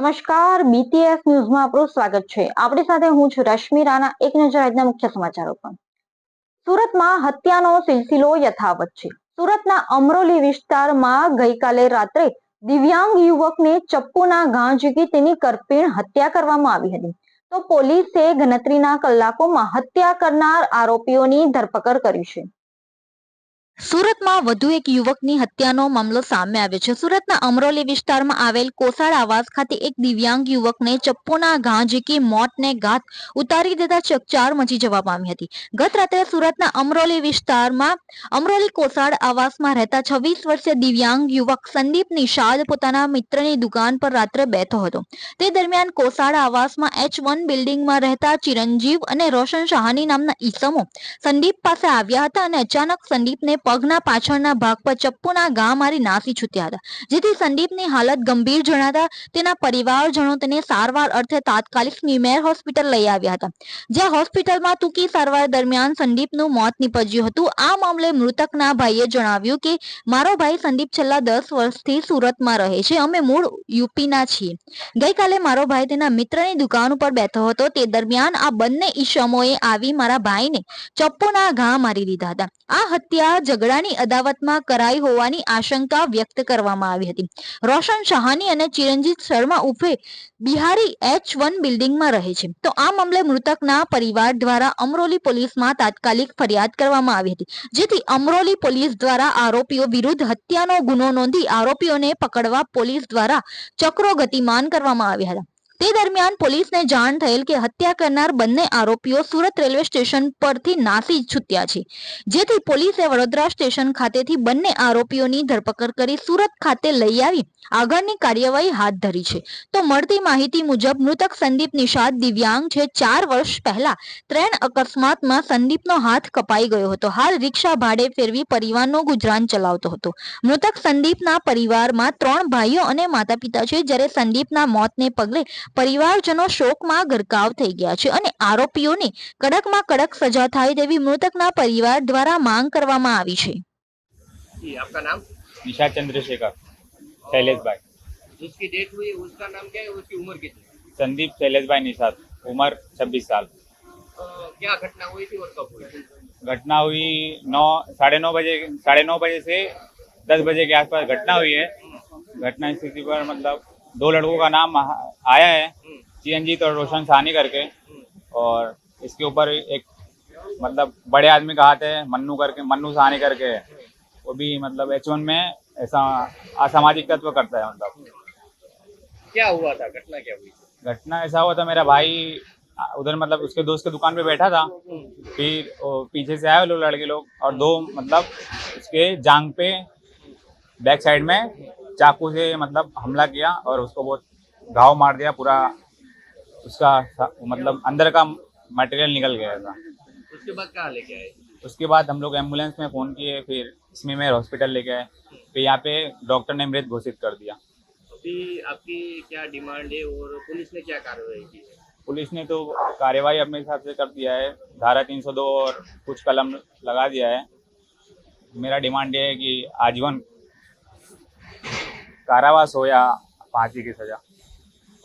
નમસ્કાર બીટીએસ ન્યૂઝમાં આપનું સ્વાગત છે. આપણી સાથે હું છું રશ્મિ રાણા, એક નજર આજના મુખ્ય સમાચારો પર. સુરતમાં હત્યાનો સિલસિલો યથાવત છે. સુરતના અમરોલી વિસ્તારમાં ગઈકાલે રાત્રે દિવ્યાંગ યુવકને ચપ્પુના ઘા ઝીકી તેની કરપીણ હત્યા કરવામાં આવી હતી. તો પોલીસે ગણતરીના કલાકોમાં હત્યા કરનાર આરોપીઓની ધરપકડ કરી છે. સુરતમાં વધુ એક યુવકની હત્યાનો મામલો સામે આવ્યો છે. સુરતના અમરોલી વિસ્તારમાં આવેલ કોસાળ આવાસ ખાતે એક દિવ્યાંગ યુવકને ચપ્પોના ઘા ઝીકી મોતને ઘાત ઉતારી દેતા ચકચાર મચી જવા પામી હતી. ગત રાત્રે સુરતના અમરોલી વિસ્તારમાં અમરોલી કોસાળ આવાસમાં રહેતા છવ્વીસ વર્ષીય દિવ્યાંગ યુવક સંદીપ નિષાદ પોતાના મિત્રની દુકાન પર રાત્રે બેઠો હતો. તે દરમિયાન કોસાળ આવાસમાં એચ વન બિલ્ડિંગમાં રહેતા ચિરંજીવ અને રોશન શાહની નામના ઈસમો સંદીપ પાસે આવ્યા હતા અને અચાનક સંદીપને પગના પાછળના ભાગ પર ચપ્પુના ઘા મારી નાસી છૂટ્યા હતા. જેથી સંદીપની હાલત ગંભીર જણાતા તેના પરિવારજનો તેને સારવાર અર્થે તાત્કાલિક નિમેર હોસ્પિટલ લઈ આવ્યા હતા. જ્યાં હોસ્પિટલમાં ટૂંકી સારવાર દરમિયાન સંદીપનું મોત નીપજ્યું હતું. આ મામલે મૃતકના ભાઈએ જણાવ્યું કે, મારો ભાઈ સંદીપ છેલ્લા દસ વર્ષથી સુરતમાં રહે છે. અમે મૂળ યુપીના છીએ. ગઈકાલે મારો ભાઈ તેના મિત્રની દુકાન ઉપર બેઠો હતો. તે દરમિયાન આ બંને ઈશમોએ આવી મારા ભાઈને ચપ્પુના ઘા મારી દીધા હતા. આ હત્યા ઝઘડાની અદાવતમાં કરાઈ હોવાની આશંકા વ્યક્ત કરવામાં આવી હતી. રોશન શાહાની અને ચિરંજીત શર્મા ઉર્ફે બિહારી એચ વન બિલ્ડિંગમાં રહે છે. તો આ મામલે મૃતકના પરિવાર દ્વારા અમરોલી પોલીસમાં તાત્કાલિક ફરિયાદ કરવામાં આવી હતી. જેથી અમરોલી પોલીસ દ્વારા આરોપીઓ વિરુદ્ધ હત્યાનો ગુનો નોંધી આરોપીઓને પકડવા પોલીસ દ્વારા ચક્રો ગતિમાન કરવામાં આવ્યા હતા. તે દરમિયાન પોલીસને જાણ થયેલ કે હત્યા કરનાર બંને આરોપીઓ સુરત રેલવે સ્ટેશન પરથી નાસી છૂટ્યા છે. જેથી પોલીસે વડોદરા સ્ટેશન ખાતેથી બંને આરોપીઓની ધરપકડ કરી સુરત ખાતે લઈ આવી. આગળની કાર્યવાહી હાથ ધરી છે. તો મળતી માહિતી મુજબ મૃતક સંદીપ નિષાદ દિવ્યાંગ છે, ચાર વર્ષ પહેલા. ટ્રેન અકસ્માતમાં સંદીપનો હાથ કપાઈ ગયો હતો. હાલ રિક્ષા ભાડે ફેરવી પરિવારનો ગુજરાન ચલાવતો હતો. મૃતક સંદીપના પરિવારમાં ત્રણ ભાઈઓ અને માતા પિતા છે, જ્યારે સંદીપના મોતને પગલે પરિવારજનો શોકમાં ગરકાવ થઈ ગયા છે અને આરોપીઓને કડકમાં કડક સજા થાય તેવી મૃતકના પરિવાર દ્વારા માંગ કરવામાં આવી છે जी आपका नाम निषाद चंद्रशेखर शैलेश भाई जिसकी डेथ हुई उसका नाम क्या है उसकी उम्र कितनी है? संदीप शैलेश भाई निषाद उम्र छब्बीस साल अ, क्या घटना हुई थी और कब हुई थी घटना हुई नौ साढ़े नौ बजे साढ़े नौ बजे से दस बजे के आसपास घटना हुई है घटना स्थिति पर मतलब दो लड़कों का नाम आया है चिरंजीत और रोशन सानी करके। और इसके ऊपर एक मतलब बड़े आदमी का हाथ है मन्नू करके मन्नू सानी करके। वो भी मतलब एच में ऐसा असामाजिक तत्व करता है मतलब। क्या हुआ था? घटना क्या हुई? घटना ऐसा हुआ था मेरा भाई उधर मतलब उसके दोस्त के दुकान पे बैठा था। फिर वो पीछे से आए लोग लड़के लोग। और दो मतलब उसके जांग पे बैक साइड में चाकू से मतलब हमला किया और उसको बहुत घाव मार दिया पूरा उसका मतलब अंदर का मटेरियल निकल गया था। उसके बाद कहाँ लेके आए? उसके बाद हम लोग एंबुलेंस में फ़ोन किए फिर इसमें मैं हॉस्पिटल लेके आए फिर यहाँ पे डॉक्टर ने मृत घोषित कर दिया। अभी आपकी क्या डिमांड है और पुलिस ने क्या कार्रवाई की है? पुलिस ने तो कार्यवाही अपने हिसाब से कर दिया है धारा 302 और कुछ कलम लगा दिया है। मेरा डिमांड ये है कि आजीवन कारावास हो या फांसी की सजा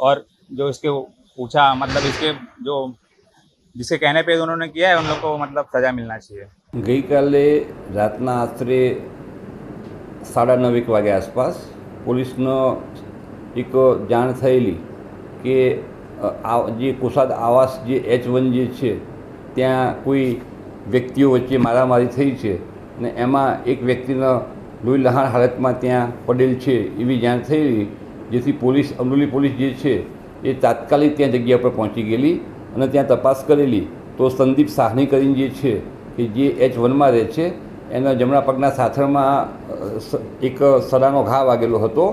और जो इसके पूछा मतलब इसके जो जिसके कहने पे उन्होंने किया है उन लोग को मतलब सजा मिलना चाहिए ગઈકાલે રાતના આશરે સાડા નવ એક વાગ્યા આસપાસ પોલીસનો એક જાણ થયેલી કે અ, આ જે કોસાદ આવાસ જે એચ વન જે છે ત્યાં કોઈ વ્યક્તિઓ વચ્ચે મારામારી થઈ છે ને એમાં એક વ્યક્તિનો લોહી લહાણ હાલતમાં ત્યાં પડેલ છે એવી જાણ થયેલી, જેથી પોલીસ, અમરોલી પોલીસ જે છે એ તાત્કાલિક ત્યાં જગ્યા પર પહોંચી ગયેલી અને ત્યાં તપાસ કરેલી. તો સંદીપ સાહની કરીને જે છે કે જે એચ વનમાં રહે છે, એના જમણા પગના સાથળમાં એક સડાનો ઘા વાગેલો હતો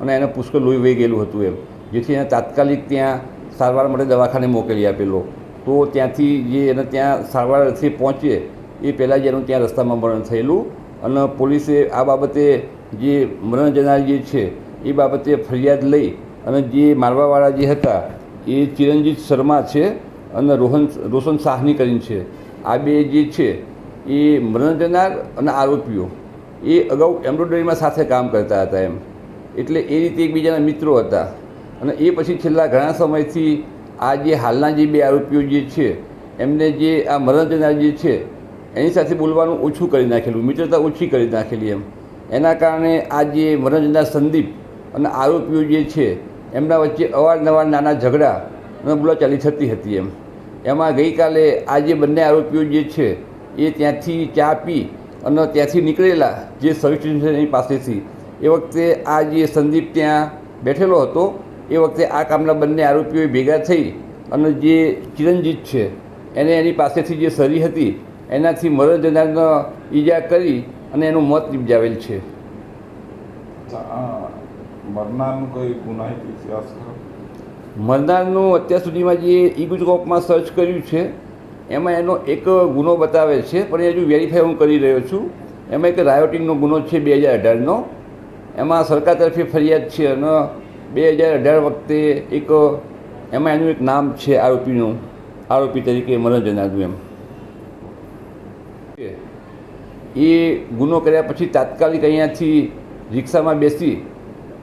અને એને પુષ્કળ લોહી વહી ગયેલું હતું એમ, જેથી એને તાત્કાલિક ત્યાં સારવાર માટે દવાખાને મોકલી આપેલો. તો ત્યાંથી જે એને ત્યાં સારવાર અર્થે પહોંચે, એ પહેલાં જ એનું ત્યાં રસ્તામાં મરણ થયેલું. અને પોલીસે આ બાબતે જે મરણ જનાર જે છે, એ બાબતે ફરિયાદ લઈ અને જે મારવાવાળા જે હતા, એ ચિરંજીત શર્મા છે અને રોહન, રોશન સાહની કરીને છે. આ બે જે છે, એ મરણ જનાર અને આરોપીઓ, એ અગાઉ એમ્બ્રોઇડરીમાં સાથે કામ કરતા હતા એમ. એટલે એ રીતે એકબીજાના મિત્રો હતા. અને એ પછી છેલ્લા ઘણા સમયથી આ જે હાલના જે બે આરોપીઓ જે છે, એમને જે આ મરણ જનાર જે છે એની સાથે બોલવાનું ઓછું કરી નાખેલું, મિત્રતા ઓછી કરી નાખેલી એમ. એના કારણે આ જે મનોરંજનના સંદીપ અને આરોપીઓ જે છે, એમના વચ્ચે અવારનવાર નાના ઝઘડા અને બોલાચાલી થતી હતી એમ. એમાં ગઈકાલે આ જે બંને આરોપીઓ જે છે, એ ત્યાંથી ચા પી અને ત્યાંથી નીકળેલા જે સર્વિસ સ્ટેશનની પાસેથી, એ વખતે આ જે સંદીપ ત્યાં બેઠેલો હતો, એ વખતે આ કામના બંને આરોપીઓ ભેગા થઈ અને જે ચિરંજીત છે, એને એની પાસેથી જે સરી હતી એનાથી મરણ જનારનો ઈજા કરી અને એનું મોત નિપજાવેલ છે. મરનારનું કોઈ ગુનાહિત ઇતિહાસ મરનારનું અત્યાર સુધીમાં જે ઈ ગુજરાતમાં સર્ચ કર્યું છે એમાં એનો એક ગુનો બતાવે છે પણ એ હજુ વેરીફાઈ હું કરી રહ્યો છું. એમાં એક રાયોટિંગનો ગુનો છે બે હજાર અઢારનો. એમાં સરકાર તરફે ફરિયાદ છે અને બે હજાર અઢાર વખતે એક એમાં એનું એક નામ છે આરોપીનું આરોપી તરીકે મરણ જનારનું એમ. એ ગુનો કર્યા પછી તાત્કાલિક અહીંયાથી રિક્ષામાં બેસી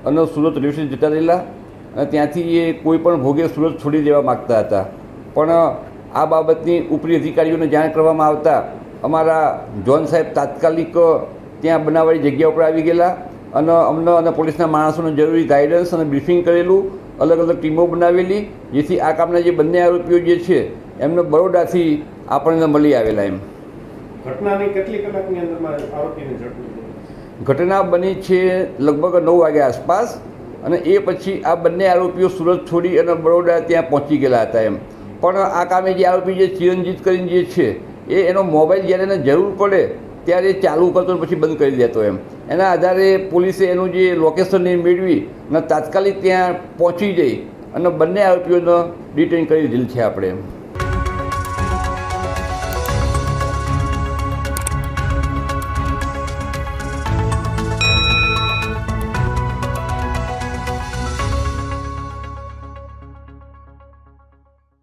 અને સુરત રેલવે સ્ટેશન જતા રહેલા અને ત્યાંથી એ કોઈ પણ ભોગે સુરત છોડી દેવા માગતા હતા. પણ આ બાબતની ઉપરી અધિકારીઓને જાણ કરવામાં આવતા અમારા જોન સાહેબ તાત્કાલિક ત્યાં બનાવવાની જગ્યા ઉપર આવી ગયેલા અને અમને અને પોલીસના માણસોને જરૂરી ગાઈડન્સ અને બ્રીફિંગ કરેલું અલગ અલગ ટીમો બનાવેલી, જેથી આ કામના જે બંને આરોપીઓ જે છે, એમને બરોડાથી આપણને મળી આવેલા એમ. ઘટના બની છે લગભગ નવ વાગ્યા આસપાસ અને એ પછી આ બંને આરોપીઓ સુરત છોડી અને બરોડા ત્યાં પહોંચી ગયેલા હતા એમ. પણ આ કામે જે આરોપી જે ચિરંજીત કરીને જે છે, એ એનો મોબાઈલ જ્યારે એને જરૂર પડે ત્યારે ચાલુ કરતો પછી બંધ કરી દેતો એમ. એના આધારે પોલીસે એનું જે લોકેશન મેળવી અને તાત્કાલિક ત્યાં પહોંચી જઈ અને બંને આરોપીઓને ડિટેન કરી દીધેલ છે આપણે એમ.